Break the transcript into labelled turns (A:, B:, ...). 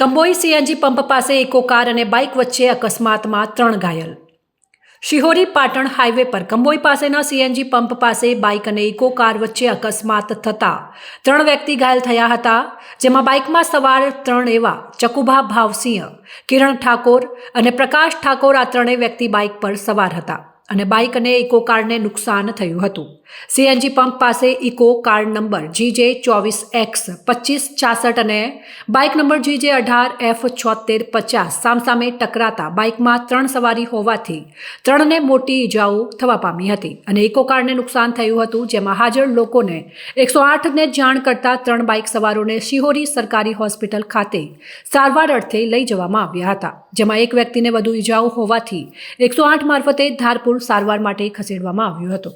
A: Kamboi CNG pump પાસે Eeco car અને bike વચ્ચે અકસ્માતમાં ત્રણ ઘાયલ. શિહોરી પાટણ હાઈવે પર કંબોઈ પાસેના સીએનજી પંપ પાસે બાઇક અને ઇકો કાર વચ્ચે અકસ્માત થતાં ત્રણ વ્યક્તિ ઘાયલ થયા હતા, જેમાં બાઇકમાં સવાર ત્રણ એવા ચકુભા ભાવસિંહ, કિરણ ઠાકોર અને પ્રકાશ ઠાકોર આ ત્રણેય વ્યક્તિ બાઇક પર સવાર હતા. અને બાઇક અને ઇકો કારને નુકસાન થયું હતું. સીએનજી પંપ પાસે ઇકો કાર નંબર જીજે ચોવીસ એક્સ પચીસ છાસઠ અને બાઇક નંબર જીજે અઢાર એફ છોતેર પચાસ સામસામે ટકરાતા બાઇકમાં ત્રણ સવારી હોવાથી ત્રણને મોટી ઇજાઓ થવા પામી હતી અને ઇકો કારને નુકસાન થયું હતું, જેમાં હાજર લોકોને એકસો આઠને જાણ કરતા ત્રણ બાઇક સવારોને શિહોરી સરકારી હોસ્પિટલ ખાતે સારવાર અર્થે લઈ જવામાં આવ્યા હતા, જેમાં એક વ્યક્તિને વધુ ઇજાઓ હોવાથી એકસો આઠ મારફતે ધારપુર સારવાર માટે ખસેડવામાં આવ્યો હતો.